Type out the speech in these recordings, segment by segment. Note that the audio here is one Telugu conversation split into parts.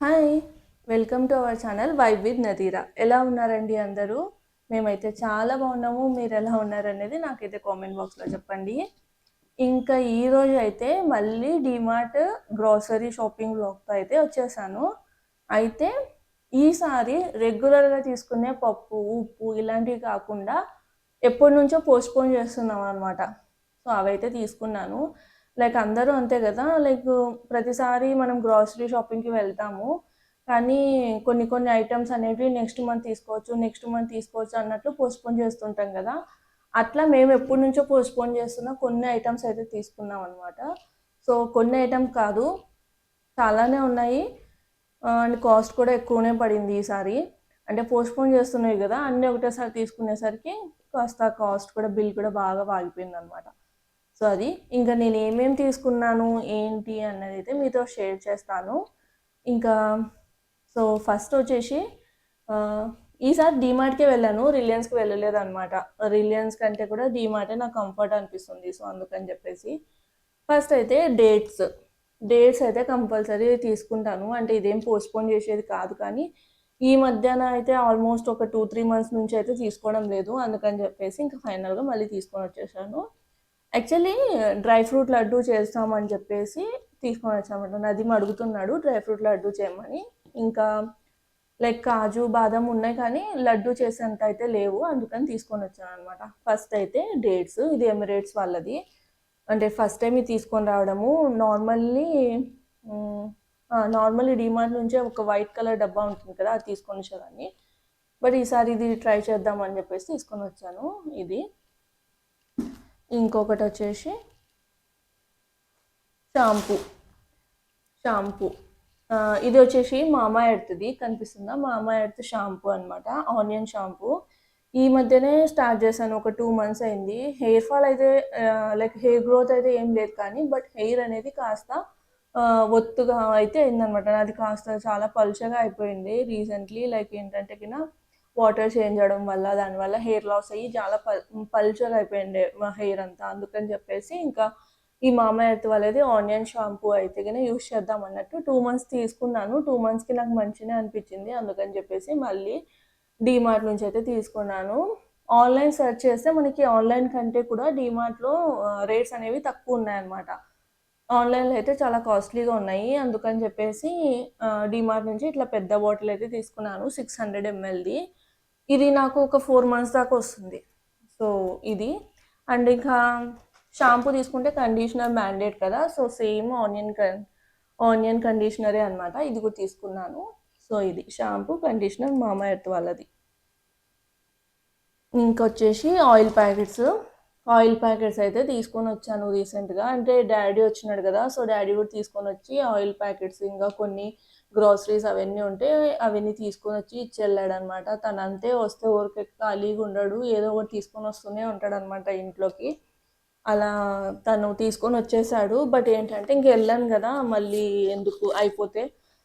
Hi welcome to our channel vibe with Nadeera. ఎలా ఉన్నారండి అందరూ? మేమైతే చాలా బాగున్నాము. మీరు ఎలా ఉన్నారనేది నాకైతే కామెంట్ బాక్స్లో చెప్పండి. ఇంకా ఈరోజు అయితే మళ్ళీ డిమార్ట్ గ్రోసరీ షాపింగ్ బ్లాక్తో అయితే వచ్చేసాను. అయితే ఈసారి రెగ్యులర్గా తీసుకునే పప్పు ఉప్పు ఇలాంటివి కాకుండా ఎప్పటి నుంచో పోస్ట్పోన్ చేస్తున్నాం అనమాట సో అవైతే తీసుకున్నాను. లైక్ అందరూ అంతే కదా లైక్ ప్రతిసారి మనం గ్రాసరీ షాపింగ్కి వెళ్తాము కానీ కొన్ని కొన్ని ఐటమ్స్ అనేవి నెక్స్ట్ మంత్ తీసుకోవచ్చు నెక్స్ట్ మంత్ తీసుకోవచ్చు అన్నట్లు పోస్ట్పోన్ చేస్తుంటాం కదా. అట్లా మేము ఎప్పటి నుంచో పోస్ట్పోన్ చేస్తున్న కొన్ని ఐటమ్స్ అయితే తీసుకున్నాం అనమాట సో కొన్ని ఐటమ్ కాదు చాలానే ఉన్నాయి. అండ్ కాస్ట్ కూడా ఎక్కువనే పడింది ఈసారి. అంటే పోస్ట్పోన్ చేస్తున్నాయి కదా అన్నీ ఒకటేసారి తీసుకునేసరికి కాస్త కాస్ట్ కూడా బిల్ కూడా బాగా వాగిపోయింది అనమాట సో అది. ఇంకా నేను ఏమేమి తీసుకున్నాను ఏంటి అన్నది అయితే మీతో షేర్ చేస్తాను. ఇంకా సో ఫస్ట్ వచ్చేసి ఈసారి డీమార్ట్కే వెళ్ళాను. రిలయన్స్కి వెళ్ళలేదు అనమాట రిలయన్స్ కంటే కూడా డీమార్టే నాకు కంఫర్ట్ అనిపిస్తుంది. సో అందుకని చెప్పేసి ఫస్ట్ అయితే డేట్స్. డేట్స్ అయితే కంపల్సరీ తీసుకుంటాను. అంటే ఇదేం పోస్ట్పోన్ చేసేది కాదు కానీ ఈ మధ్యాహ్న అయితే ఆల్మోస్ట్ ఒక టూ త్రీ మంత్స్ నుంచి అయితే తీసుకోవడం లేదు. అందుకని చెప్పేసి ఇంకా ఫైనల్గా మళ్ళీ తీసుకొని వచ్చేసాను. యాక్చువల్లీ డ్రై ఫ్రూట్ లడ్డు చేస్తామని చెప్పేసి తీసుకొని వచ్చామంట. నదీమ్ అడుగుతున్నాడు డ్రై ఫ్రూట్ లడ్డు చేయమని. ఇంకా లైక్ కాజు బాదం ఉన్నాయి కానీ లడ్డు చేసేంత అయితే లేవు. అందుకని తీసుకొని వచ్చాను అనమాట ఫస్ట్ అయితే డేట్స్ ఇది ఎమిరేట్స్ వాళ్ళది. అంటే ఫస్ట్ టైం ఇది తీసుకొని రావడము. నార్మల్లీ నార్మల్లీ డిమాండ్ నుంచే ఒక వైట్ కలర్ డబ్బా ఉంటుంది కదా అది తీసుకొని వచ్చేదాన్ని. బట్ ఈసారి ఇది ట్రై చేద్దామని చెప్పేసి తీసుకొని వచ్చాను. ఇది ఇంకొకటి వచ్చేసి షాంపూ. షాంపూ ఇది వచ్చేసి మామా ఎర్త్ది కనిపిస్తుందా? మామా ఎర్త్ షాంపూ అనమాట. Onion shampoo. ఈ మధ్యనే స్టార్ట్ చేశాను. ఒక టూ మంత్స్ అయింది. హెయిర్ ఫాల్ అయితే లైక్ హెయిర్ గ్రోత్ అయితే ఏం లేదు కానీ బట్ హెయిర్ అనేది కాస్త ఒత్తుగా అయితే అయిందనమాట. అది కాస్త చాలా పలుచగా అయిపోయింది రీసెంట్లీ. లైక్ ఏంటంటే కింద వాటర్ చేంజ్ చేయడం వల్ల దానివల్ల హెయిర్ లాస్ అయ్యి చాలా పల్ పల్చర్ అయిపోయిండే మా హెయిర్ అంతా. అందుకని చెప్పేసి ఇంకా ఈ మామ ఎర్త్ వాళ్ళది ఆనియన్ షాంపూ అయితే కానీ యూస్ చేద్దాం అన్నట్టు టూ మంత్స్ తీసుకున్నాను. టూ మంత్స్కి నాకు మంచిగా అనిపించింది. అందుకని చెప్పేసి మళ్ళీ డీమార్ట్ నుంచి అయితే తీసుకున్నాను. ఆన్లైన్ సెర్చ్ చేస్తే మనకి ఆన్లైన్ కంటే కూడా డీమార్ట్లో రేట్స్ అనేవి తక్కువ ఉన్నాయన్నమాట. ఆన్లైన్లో అయితే చాలా కాస్ట్లీగా ఉన్నాయి. అందుకని చెప్పేసి డీమార్ట్ నుంచి ఇట్లా పెద్ద బాటిల్ అయితే తీసుకున్నాను. సిక్స్ హండ్రెడ్ ఎంఎల్ది ఇది నాకు ఒక ఫోర్ మంత్స్ దాకా వస్తుంది. సో ఇది. అండ్ ఇంకా షాంపూ తీసుకుంటే కండిషనర్ మ్యాండేట్ కదా. సో సేమ్ ఆనియన్ కన్ ఆనియన్ కండిషనరే అనమాట ఇది కూడా తీసుకున్నాను. సో ఇది. షాంపూ కండిషనర్ మామా ఎర్త్ వాళ్ళది. ఇంకొచ్చేసి ఆయిల్ ప్యాకెట్స్ ఆయిల్ ప్యాకెట్స్ అయితే తీసుకొని వచ్చాను రీసెంట్గా అంటే డాడీ వచ్చినాడు కదా. సో డాడీ కూడా తీసుకొని వచ్చి ఆయిల్ ప్యాకెట్స్ ఇంకా కొన్ని గ్రాసరీస్ అవన్నీ ఉంటే అవన్నీ తీసుకొని వచ్చి ఇచ్చి వెళ్ళాడు అనమాట తను అంతే వస్తే ఊరికే ఖాళీగా ఉండడు ఏదో ఒకటి తీసుకొని వస్తూనే ఉంటాడు అనమాట ఇంట్లోకి. అలా తను తీసుకొని వచ్చేసాడు. బట్ ఏంటంటే ఇంక వెళ్ళాను కదా మళ్ళీ ఎందుకు అయిపోతే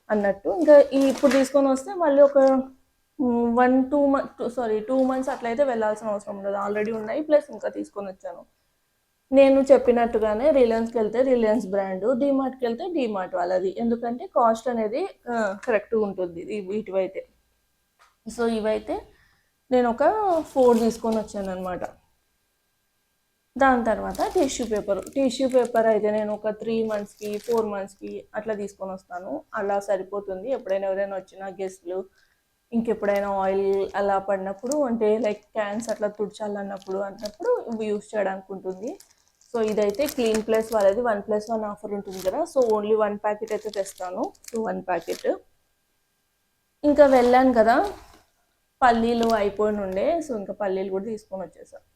అన్నట్టు. ఇంకా ఇప్పుడు తీసుకొని వస్తే మళ్ళీ ఒక one two month sorry two months అట్లయితే వెళ్ళాల్సిన అవసరం ఉండదు. ఆల్రెడీ ఉన్నాయి ప్లస్ ఇంకా తీసుకొని వచ్చాను. నేను చెప్పినట్టుగానే రిలయన్స్కి వెళ్తే రిలయన్స్ బ్రాండ్ డీమార్ట్కి వెళ్తే డీమార్ట్ వాళ్ళది. ఎందుకంటే కాస్ట్ అనేది కరెక్ట్గా ఉంటుంది ఇటువైతే. వీటివైతే సో ఇవైతే నేను ఒక ఫోర్ తీసుకొని వచ్చాను అనమాట దాని తర్వాత టిష్యూ పేపర్ టిష్యూ పేపర్ అయితే నేను ఒక త్రీ మంత్స్కి ఫోర్ మంత్స్కి అట్లా తీసుకొని వస్తాను. అలా సరిపోతుంది. ఎప్పుడైనా ఎవరైనా వచ్చిన గెస్ట్లు ఇంకెప్పుడైనా ఆయిల్ అలా పడినప్పుడు అంటే లైక్ క్యాన్స్ అట్లా తుడిచాలన్నప్పుడు అన్నప్పుడు ఇవి యూస్ చేయడానికి ఉంటుంది. సో ఇదైతే క్లీన్ ప్లస్ వాళ్ళది వన్ ప్లస్ వన్ ఆఫర్ ఉంటుంది కదా. సో ఓన్లీ వన్ ప్యాకెట్ అయితే తెస్తాను. So one packet. ఇంకా వెళ్ళాను కదా. పల్లీలు అయిపోయి ఉండే. సో ఇంకా పల్లీలు కూడా తీసుకొని వచ్చేసాను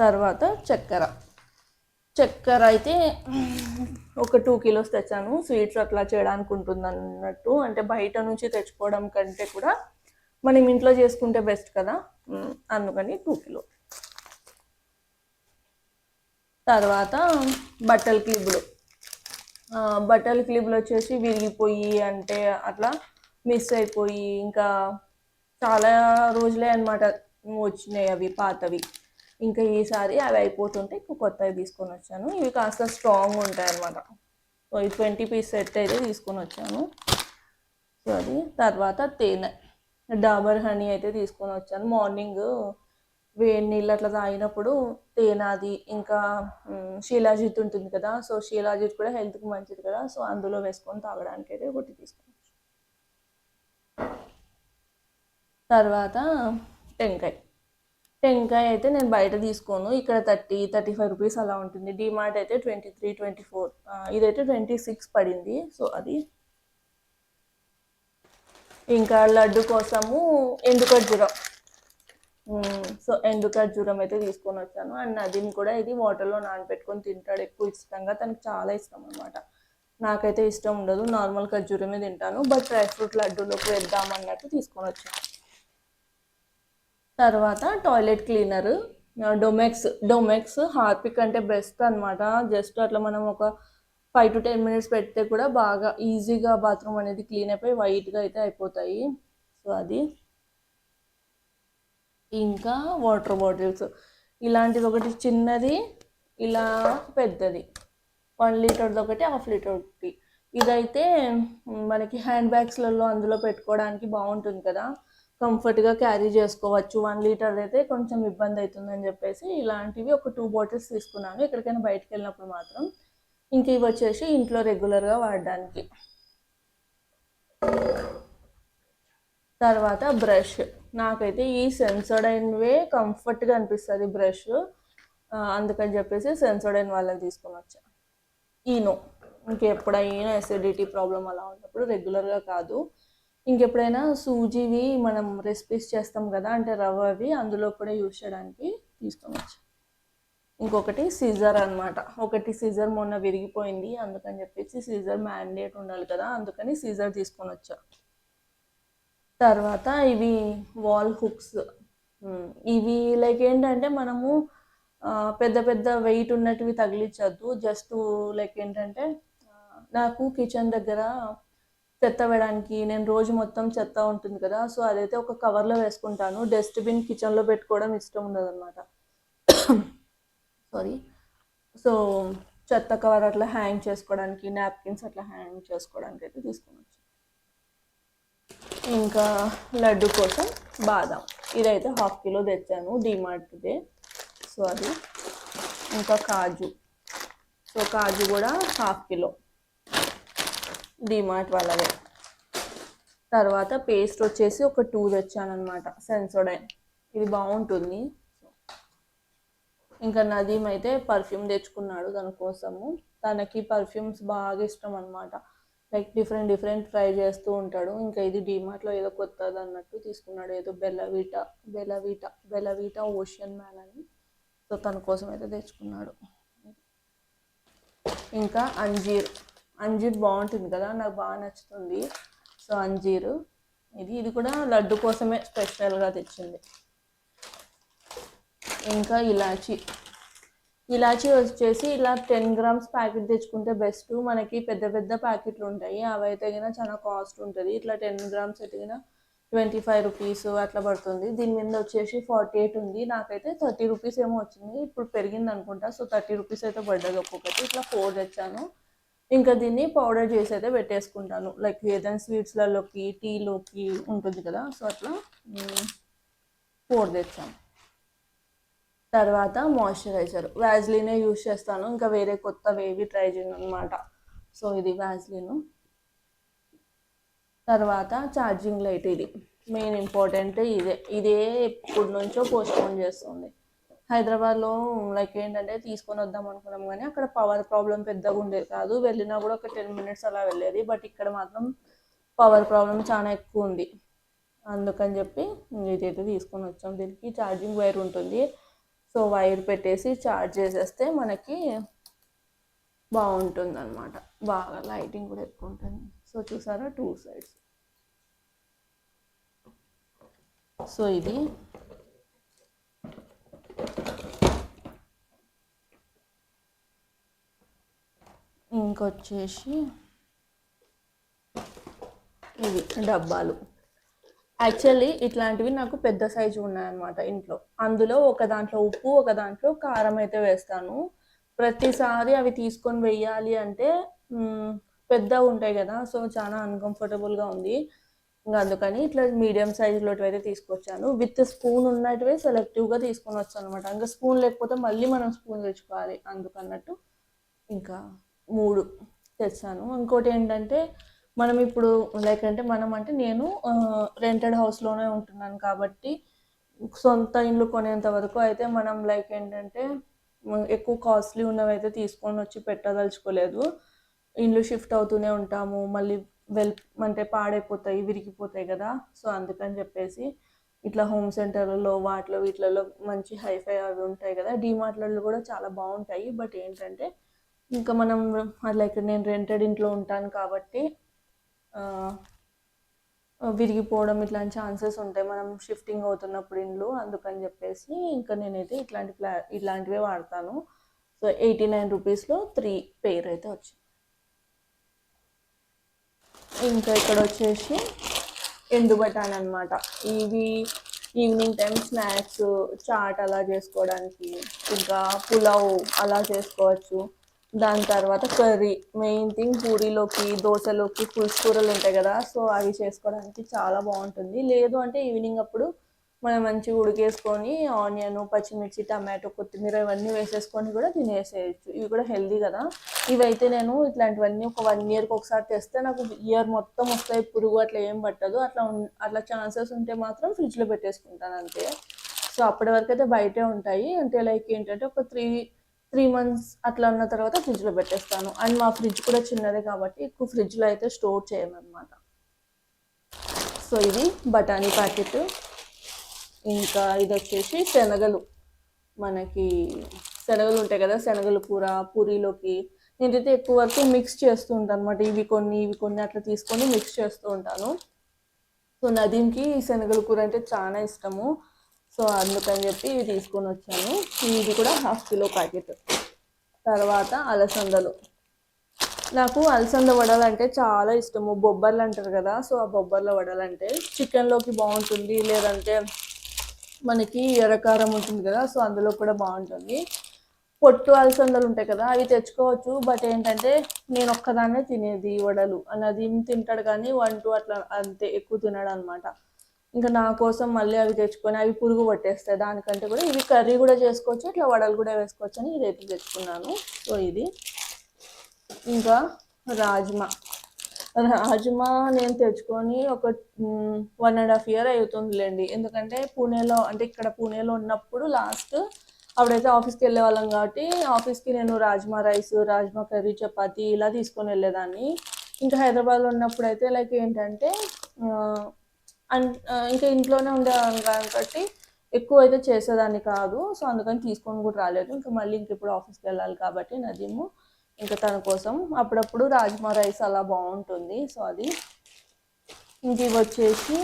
తర్వాత చక్కెర. చక్కెర అయితే ఒక టూ కిలోస్ తెచ్చాను. స్వీట్స్ అట్లా చేయడానికి ఉంటుంది అన్నట్టు అంటే బయట నుంచి తెచ్చుకోవడం కంటే కూడా మనం ఇంట్లో చేసుకుంటే బెస్ట్ కదా. అందుకని టూ కిలో. తర్వాత బట్టల క్లిప్లు బట్టల క్లిప్లు వచ్చేసి విరిగిపోయి అంటే అట్లా మిస్ అయిపోయి ఇంకా చాలా రోజులే అనమాట వచ్చినాయి అవి పాతవి. ఇంకా ఈసారి అవి అయిపోతుంటే ఇంకా కొత్తవి తీసుకొని వచ్చాను. ఇవి కాస్త స్ట్రాంగ్ ఉంటాయి అనమాట సో ఈ ట్వంటీ పీస్ సెట్ అయితే తీసుకొని వచ్చాను. సో అది. తర్వాత తేనె. డాబర్ హనీ అయితే తీసుకొని వచ్చాను. మార్నింగ్ వేడి నీళ్ళు అట్లా తాగినప్పుడు తేనాది ఇంకా మ్, షీలాజిత్ ఉంటుంది కదా సో షీలాజిత్ కూడా హెల్త్కి మంచిది కదా సో అందులో వేసుకొని తాగడానికి అయితే ఒకటి తీసుకోవచ్చు. తర్వాత టెంకాయ. టెంకాయ అయితే నేను బయట తీసుకోను ఇక్కడ థర్టీ థర్టీ ఫైవ్ రూపీస్ అలా ఉంటుంది. డిమార్ట్ అయితే ట్వంటీ త్రీ ట్వంటీ ఫోర్ ఇదైతే ట్వంటీ సిక్స్ పడింది సో అది. ఇంకా లడ్డు కోసము ఎండు ఖర్జూరం సో ఎండు ఖర్జూరం అయితే తీసుకొని వచ్చాను? అండ్ నదిని కూడా ఇది వాటర్లో నానబెట్టుకొని తింటాడు ఎక్కువ ఇష్టంగా. తనకు చాలా ఇష్టం అనమాట నాకైతే ఇష్టం ఉండదు. నార్మల్ ఖర్జూరమే తింటాను. బట్ డ్రై ఫ్రూట్ లడ్డూలోకి వేద్దాం అన్నట్టు తీసుకొని వచ్చాను తర్వాత toilet cleaner. Domex Domex Harpic అంటే బెస్ట్ అనమాట జస్ట్ అట్లా మనం ఒక ఫైవ్ టు టెన్ మినిట్స్ పెడితే కూడా బాగా ఈజీగా బాత్రూమ్ అనేది క్లీన్ అయిపోయి వైట్గా అయితే అయిపోతాయి. సో అది. ఇంకా వాటర్ బాటిల్స్ ఇలాంటిది ఒకటి చిన్నది ఇలా పెద్దది. వన్ లీటర్ది ఒకటి హాఫ్ లీటర్ ఒకటి. ఇదైతే మనకి హ్యాండ్ బ్యాగ్స్లలో అందులో పెట్టుకోవడానికి బాగుంటుంది కదా. కంఫర్ట్గా క్యారీ చేసుకోవచ్చు. వన్ లీటర్ అయితే కొంచెం ఇబ్బంది అవుతుందని చెప్పేసి ఇలాంటివి ఒక టూ బాటిల్స్ తీసుకున్నాను. ఎక్కడికైనా బయటకు వెళ్ళినప్పుడు మాత్రం. ఇంక ఇవి వచ్చేసి ఇంట్లో రెగ్యులర్గా వాడడానికి. తర్వాత బ్రష్. నాకైతే ఈ సెన్సోడైన్వే కంఫర్ట్గా అనిపిస్తుంది బ్రష్. అందుకని చెప్పేసి సెన్సోడైన్ వాళ్ళని తీసుకొని వచ్చా. ఈనో. ఇంకెప్పుడైనా ఎసిడిటీ ప్రాబ్లం అలా ఉన్నప్పుడు రెగ్యులర్గా కాదు. ఇంకెప్పుడైనా సూజీవి మనం రెసిపీస్ చేస్తాం కదా అంటే రవ్వ అవి అందులో కూడా యూజ్ చేయడానికి తీసుకొని వచ్చా. ఇంకొకటి సీజర్ అన్నమాట. ఒకటి సీజర్ మొన్న విరిగిపోయింది అందుకని చెప్పేసి సీజర్ మ్యాండేట్ ఉండాలి కదా అందుకని సీజర్ తీసుకొని వచ్చా. తర్వాత ఇవి వాల్ హుక్స్ ఇవి లైక్ ఏంటంటే మనము పెద్ద పెద్ద వెయిట్ ఉన్నటివి తగిలించద్దు. జస్ట్ లైక్ ఏంటంటే నాకు కిచెన్ దగ్గర చెత్త వేయడానికి నేను రోజు మొత్తం చెత్త ఉంటుంది కదా సో అదైతే ఒక కవర్లో వేసుకుంటాను. డస్ట్బిన్ కిచెన్లో పెట్టుకోవడం ఇష్టం ఉండదన్నమాట. సారీ సో చెత్త కవర్ అట్లా హ్యాంగ్ చేసుకోవడానికి నాప్కిన్స్ అట్లా హ్యాంగ్ చేసుకోవడానికి అయితే తీసుకున్నాను ఇంకా లడ్డు కోసం బాదం. ఇదైతే హాఫ్ కిలో తెచ్చాను డిమార్ట్దే సో అది. ఇంకా కాజు. సో కాజు కూడా హాఫ్ కిలో. డిమార్ట్ వాళ్ళదే. తర్వాత పేస్ట్ వచ్చేసి ఒక టూ తెచ్చానమాట సెన్సోడైన్ ఇది బాగుంటుంది. ఇంకా నదీమ్ అయితే పర్ఫ్యూమ్ తెచ్చుకున్నాడు దానికోసము. తనకి పర్ఫ్యూమ్స్ బాగా ఇష్టం అనమాట లైక్ డిఫరెంట్ డిఫరెంట్ ట్రై చేస్తూ ఉంటాడు. ఇంకా ఇది డిమార్ట్లో ఏదో కొత్తది అన్నట్టు తీసుకున్నాడు. ఏదో Bellavita Bellavita Bellavita ocean man అని. సో తన కోసం అయితే తెచ్చుకున్నాడు. ఇంకా అంజీర్. అంజీర్ బాగుంటుంది కదా? నాకు బాగా నచ్చుతుంది. సో అంజీరు. ఇది ఇది కూడా లడ్డు కోసమే స్పెషల్గా తెచ్చింది. ఇంకా ఇలాచి. ఇలాచి వచ్చేసి ఇలా టెన్ గ్రామ్స్ ప్యాకెట్ తెచ్చుకుంటే బెస్ట్. మనకి పెద్ద పెద్ద ప్యాకెట్లు ఉంటాయి. అవి అయితే చాలా కాస్ట్ ఉంటుంది. ఇట్లా టెన్ గ్రామ్స్ అయితే ట్వంటీ ఫైవ్ రూపీస్ అట్లా పడుతుంది. దీని మీద వచ్చేసి ఫార్టీ ఎయిట్ ఉంది. నాకైతే థర్టీ రూపీస్ ఏమో వచ్చింది. ఇప్పుడు పెరిగింది అనుకుంటా. సో థర్టీ రూపీస్ అయితే పడ్డది ఒక్కొక్కటి. ఇట్లా ఫోర్ తెచ్చాను. ఇంకా దీన్ని పౌడర్ చేసి అయితే పెట్టేసుకుంటాను. లైక్ ఏదైనా స్వీట్స్లలోకి టీలోకి ఉంటుంది కదా. సో అట్లా ఫోర్ తెచ్చాను. తర్వాత మాయిశ్చరైజర్ వ్యాజ్లీనే యూజ్ చేస్తాను. ఇంకా వేరే కొత్తవి ఏవి ట్రై చేయను అనమాట సో ఇది వ్యాజ్లీను తర్వాత ఛార్జింగ్ లైట్ ఇది. మెయిన్ ఇంపార్టెంట్ ఇదే. ఇదే ఎప్పటి నుంచో పోస్ట్పోన్ చేస్తుంది. హైదరాబాద్లో లైక్ ఏంటంటే తీసుకొని వద్దాం అనుకున్నాం కానీ అక్కడ పవర్ ప్రాబ్లం పెద్దగా ఉండేది కాదు. వెళ్ళినా కూడా ఒక టెన్ మినిట్స్ అలా వెళ్ళేది. బట్ ఇక్కడ మాత్రం పవర్ ప్రాబ్లం చాలా ఎక్కువ ఉంది. అందుకని చెప్పి ఇదైతే తీసుకొని వచ్చాం. దీనికి ఛార్జింగ్ వైర్ ఉంటుంది. సో వైర్ పెట్టేసి ఛార్జ్ చేసేస్తే మనకి బాగుంటుంది అనమాట బాగా లైటింగ్ కూడా ఎక్కువ ఉంటుంది. సో చూసారా? Two sides. సో ఇది ఇంకొచ్చేసి ఇవి డబ్బాలు. యాక్చువల్లీ ఇట్లాంటివి నాకు పెద్ద సైజు ఉన్నాయన్నమాట ఇంట్లో. అందులో ఒక దాంట్లో ఉప్పు ఒక దాంట్లో కారం అయితే వేస్తాను. ప్రతిసారి అవి తీసుకొని వెయ్యాలి అంటే పెద్ద ఉంటాయి కదా సో చాలా అన్కంఫర్టబుల్గా ఉంది. ఇంకా అందుకని ఇట్లా మీడియం సైజులోటివి అయితే తీసుకొచ్చాను. విత్ స్పూన్ ఉన్నటివే సెలెక్టివ్గా తీసుకొని వచ్చాను అనమాట ఇంకా స్పూన్ లేకపోతే మళ్ళీ మనం స్పూన్ తెచ్చుకోవాలి అందుకన్నట్టు. ఇంకా మూడు తెచ్చాను. ఇంకోటి ఏంటంటే మనం ఇప్పుడు లైక్ అంటే మనం అంటే నేను రెంటెడ్ హౌస్లోనే ఉంటున్నాను కాబట్టి సొంత ఇల్లు కొనేంత వరకు అయితే మనం లైక్ ఏంటంటే ఎక్కువ కాస్ట్లీ ఉన్నవి అయితే తీసుకొని వచ్చి పెట్టదలుచుకోలేదు. ఇండ్లు షిఫ్ట్ అవుతూనే ఉంటాము. మళ్ళీ వెల్ అంటే పాడైపోతాయి విరిగిపోతాయి కదా. సో అందుకని చెప్పేసి ఇట్లా హోమ్ సెంటర్లలో వాటిలో వీటిలలో మంచి హైఫై అవి ఉంటాయి కదా. డీమార్ట్లలో కూడా చాలా బాగుంటాయి. బట్ ఏంటంటే ఇంకా మనం లైక్ నేను రెంటెడ్ ఇంట్లో ఉంటాను కాబట్టి విరిగిపోవడం ఇట్లాంటి ఛాన్సెస్ ఉంటాయి. మనం షిఫ్టింగ్ అవుతున్నప్పుడు ఇండ్లు అందుకని చెప్పేసి ఇంకా నేనైతే ఇట్లాంటి ప్లా ఇట్లాంటివే వాడతాను. సో ఎయిటీ నైన్ రూపీస్లో త్రీ పేర్ అయితే వచ్చింది. ఇంకా ఇక్కడ వచ్చేసి ఎండు బఠాన్ అనమాట ఇవి ఈవినింగ్ టైం స్నాక్స్ చాట్ అలా చేసుకోవడానికి ఇంకా పులావ్ అలా చేసుకోవచ్చు. దాని తర్వాత కర్రీ మెయిన్ థింగ్ పూరీలోకి దోశలోకి పులుసుకూరలు ఉంటాయి కదా సో అవి చేసుకోవడానికి చాలా బాగుంటుంది. లేదు అంటే ఈవినింగ్ అప్పుడు మనం మంచిగా ఉడికేసుకొని ఆనియన్ పచ్చిమిర్చి టమాటో కొత్తిమీర ఇవన్నీ వేసేసుకొని కూడా తినేసేయచ్చు. ఇవి కూడా హెల్దీ కదా. ఇవైతే నేను ఇట్లాంటివన్నీ ఒక వన్ ఇయర్కి ఒకసారి తెస్తే నాకు ఇయర్ మొత్తం వస్తాయి. పురుగు అట్లా ఏం పట్టదు. అట్లా అట్లా ఛాన్సెస్ ఉంటే మాత్రం ఫ్రిడ్జ్లో పెట్టేసుకుంటాను అంతే. సో అప్పటి వరకు అయితే బయటే ఉంటాయి. అంటే లైక్ ఏంటంటే ఒక త్రీ త్రీ మంత్స్ అట్లా ఉన్న తర్వాత ఫ్రిడ్జ్లో పెట్టేస్తాను. అండ్ మా ఫ్రిడ్జ్ కూడా చిన్నదే కాబట్టి ఎక్కువ ఫ్రిడ్జ్లో అయితే స్టోర్ చేయమన్నమాట సో ఇది బఠానీ ప్యాకెట్. ఇంకా ఇది వచ్చేసి శనగలు. మనకి శనగలు ఉంటాయి కదా శనగలు కూర పూరీలోకి. నేనైతే ఎక్కువ వరకు మిక్స్ చేస్తూ ఉంటాను అనమాట ఇవి కొన్ని ఇవి కొన్ని అట్లా తీసుకొని మిక్స్ చేస్తూ ఉంటాను. సో నదీంకి శనగల కూర అంటే చాలా ఇష్టము. సో అందుకని చెప్పి ఇవి తీసుకొని వచ్చాను. ఇది కూడా హాఫ్ కిలో ప్యాకెట్. తర్వాత అలసందలు. నాకు అలసంద వడలంటే చాలా ఇష్టము. బొబ్బర్లు అంటారు కదా సో ఆ బొబ్బర్ల వడలంటే చికెన్లోకి బాగుంటుంది. లేదంటే మనకి ఎర్రకారం ఉంటుంది కదా సో అందులో కూడా బాగుంటుంది. పొట్టు అలసందలు ఉంటాయి కదా అవి తెచ్చుకోవచ్చు. బట్ ఏంటంటే నేను ఒక్కదాన్నే తినేది వడలు. అన్నది తింటాడు కానీ వన్ టూ అట్లా అంతే ఎక్కువ తినడం అనమాట ఇంకా నా కోసం మళ్ళీ అవి తెచ్చుకొని అవి పురుగు పట్టేస్తాయి. దానికంటే కూడా ఇవి కర్రీ కూడా చేసుకోవచ్చు ఇట్లా వడలు కూడా వేసుకోవచ్చు అని ఇదైతే తెచ్చుకున్నాను. సో ఇది. ఇంకా రాజ్మా. రాజ్మా నేను తెచ్చుకొని ఒక వన్ అండ్ హాఫ్ ఇయర్ అవుతుందిలేండి. ఎందుకంటే పూణేలో అంటే ఇక్కడ పూణేలో ఉన్నప్పుడు లాస్ట్ అప్పుడైతే ఆఫీస్కి వెళ్ళే వాళ్ళం కాబట్టి ఆఫీస్కి నేను రాజ్మా రైస్ రాజ్మా కర్రీ చపాతి ఇలా తీసుకొని వెళ్ళేదాన్ని. ఇంకా హైదరాబాద్లో ఉన్నప్పుడు అయితే లైక్ ఏంటంటే ఇంకా ఇంట్లోనే ఉండేవాళ్ళం కాబట్టి ఎక్కువ అయితే చేసేదాన్ని కాదు. సో అందుకని తీసుకొని కూడా రాలేదు. ఇంకా మళ్ళీ ఇంక ఇప్పుడు ఆఫీస్కి వెళ్ళాలి కాబట్టి నదీము ఇంకా తన కోసం. అప్పుడప్పుడు రాజ్మా రైస్ అలా బాగుంటుంది. సో అది ఇంక ఇవి వచ్చేసి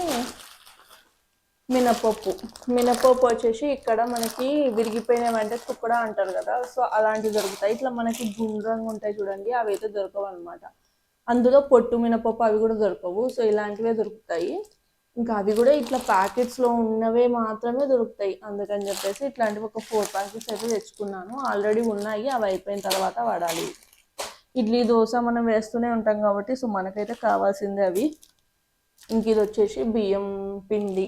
మినపప్పు. మినపప్పు వచ్చేసి ఇక్కడ మనకి విరిగిపోయినవంటే తుక్కడా అంటారు కదా. సో అలాంటివి దొరుకుతాయి. ఇట్లా మనకి గుండ్రంగా ఉంటాయి చూడండి అవి అయితే దొరకవు అనమాట అందులో పొట్టు మినపప్పు అవి కూడా దొరకవు. సో ఇలాంటివే దొరుకుతాయి. ఇంకా అవి కూడా ఇట్లా ప్యాకెట్స్లో ఉన్నవే మాత్రమే దొరుకుతాయి. అందుకని చెప్పేసి ఇట్లాంటివి ఒక ఫోర్ ప్యాకెట్స్ అయితే తెచ్చుకున్నాను. ఆల్రెడీ ఉన్నాయి. అవి అయిపోయిన తర్వాత వాడాలి. ఇడ్లీ దోశ మనం వేస్తూనే ఉంటాం కాబట్టి సో మనకైతే కావాల్సిందే అవి. ఇంక ఇది వచ్చేసి బియ్యం పిండి.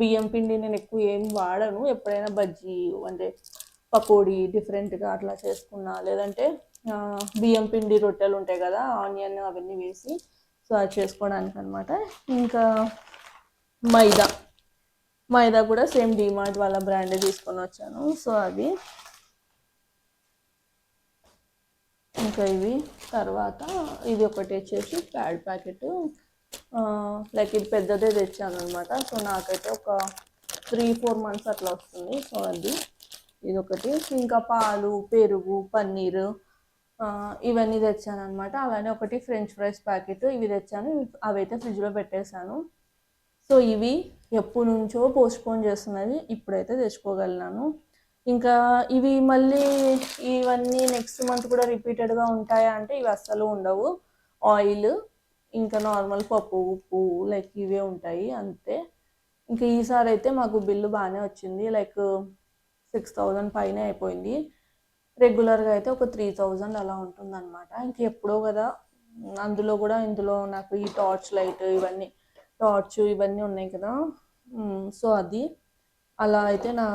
బియ్యం పిండి నేను ఎక్కువ ఏం వాడను. ఎప్పుడైనా బజ్జీ అంటే పకోడీ డిఫరెంట్గా అట్లా చేసుకున్నా. లేదంటే బియ్యం పిండి రొట్టెలు ఉంటాయి కదా ఆనియన్ అవన్నీ వేసి సో అది చేసుకోవడానికి అనమాట ఇంకా మైదా. మైదా కూడా సేమ్ డిమార్ట్ వాళ్ళ బ్రాండే తీసుకొని వచ్చాను. సో అవి ఇంకా ఇవి. తర్వాత ఇది ఒకటి వచ్చేసి ప్యాడ్ ప్యాకెట్. లైక్ ఇది పెద్దదే తెచ్చాను అనమాట సో నాకైతే ఒక త్రీ ఫోర్ మంత్స్ అట్లా వస్తుంది. సో అది. ఇది ఒకటి ఇంకా పాలు పెరుగు పన్నీరు ఇవన్నీ తెచ్చాను అనమాట అలానే ఒకటి ఫ్రెంచ్ ఫ్రైస్ ప్యాకెట్. ఇవి తెచ్చాను. అవైతే ఫ్రిడ్జ్లో పెట్టేశాను. సో ఇవి ఎప్పటి నుంచో పోస్ట్పోన్ చేస్తున్నది ఇప్పుడైతే తెచ్చుకోగలిగాను. ఇంకా ఇవి మళ్ళీ ఇవన్నీ నెక్స్ట్ మంత్ కూడా రిపీటెడ్గా ఉంటాయా అంటే ఇవి అస్సలు ఉండవు. ఆయిల్ ఇంకా నార్మల్ పప్పు ఉప్పు లైక్ ఇవే ఉంటాయి అంతే. ఇంకా ఈసారి అయితే మాకు బిల్లు బాగానే వచ్చింది. లైక్ సిక్స్ థౌజండ్ పైన అయిపోయింది. రెగ్యులర్గా అయితే ఒక త్రీ థౌజండ్ అలా ఉంటుందన్నమాట. ఇంక ఎప్పుడో కదా అందులో కూడా ఇందులో నాకు ఈ టార్చ్ లైట్ ఇవన్నీ టార్చ్ ఇవన్నీ ఉన్నాయి కదా. సో అది. అలా అయితే నా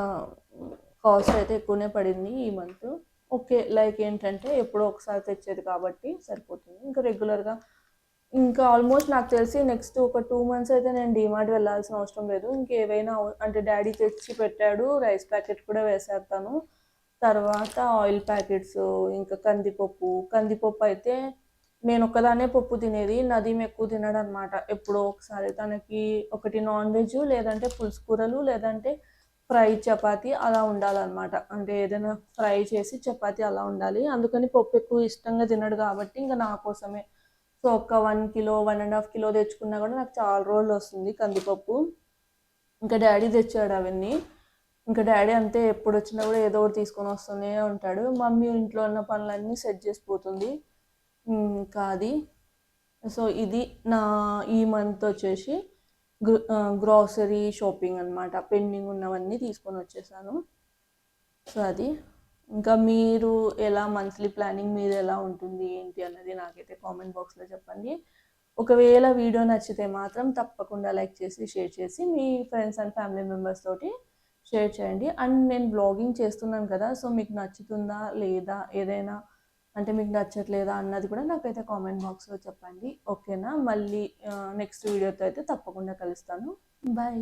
కాస్ట్ అయితే ఎక్కువనే పడింది ఈ మంత్. ఓకే లైక్ ఏంటంటే ఎప్పుడో ఒకసారి తెచ్చేది కాబట్టి సరిపోతుంది. ఇంకా రెగ్యులర్గా ఇంకా ఆల్మోస్ట్ నాకు తెలిసి నెక్స్ట్ ఒక టూ మంత్స్ అయితే నేను డిమార్ట్ వెళ్ళాల్సిన అవసరం లేదు. ఇంకేవైనా అంటే డాడీ తెచ్చి పెట్టాడు రైస్ ప్యాకెట్ కూడా వేసేస్తాను. తర్వాత ఆయిల్ ప్యాకెట్స్ ఇంకా కందిపప్పు. కందిపప్పు అయితే నేను ఒక్కదాన్నే పప్పు తినేది నదీం ఎక్కువ తినడం అనమాట ఎప్పుడో ఒకసారి తనకి ఒకటి నాన్ వెజ్ లేదంటే పులుసు కూరలు లేదంటే ఫ్రై చపాతి అలా ఉండాలన్నమాట అంటే ఏదైనా ఫ్రై చేసి చపాతి అలా ఉండాలి. అందుకని పప్పు ఎక్కువ ఇష్టంగా తినడు కాబట్టి ఇంకా నా కోసమే. సో ఒక one kilo one and half kilo తెచ్చుకున్నా కూడా నాకు చాలా రోజులు వస్తుంది కందిపప్పు. ఇంకా డాడీ తెచ్చాడు అవన్నీ. ఇంకా డాడీ అంతే ఎప్పుడు వచ్చినా కూడా ఏదో ఒకటి తీసుకొని వస్తూనే ఉంటాడు. మమ్మీ ఇంట్లో ఉన్న పనులన్నీ సెట్ చేసిపోతుంది. ఇంకా అది సో ఇది నా ఈ మంత్ వచ్చేసి గ్రాసరీ షాపింగ్ అనమాట పెండింగ్ ఉన్నవన్నీ తీసుకొని వచ్చేసాను. సో అది. ఇంకా మీరు ఎలా మంత్లీ ప్లానింగ్ మీరు ఎలా ఉంటుంది ఏంటి అన్నది నాకైతే కామెంట్ బాక్స్లో చెప్పండి. ఒకవేళ వీడియో నచ్చితే మాత్రం తప్పకుండా లైక్ చేసి షేర్ చేసి మీ ఫ్రెండ్స్ అండ్ ఫ్యామిలీ మెంబర్స్ తోటి షేర్ చేయండి. అండ్ నేను బ్లాగింగ్ చేస్తున్నాను కదా సో మీకు నచ్చుతుందా లేదా ఏదైనా అంటే మీకు నచ్చట్లేదా అన్నది కూడా నాకైతే కామెంట్ బాక్స్లో చెప్పండి. ఓకేనా మళ్ళీ నెక్స్ట్ వీడియోతో అయితే తప్పకుండా కలుస్తాను. బాయ్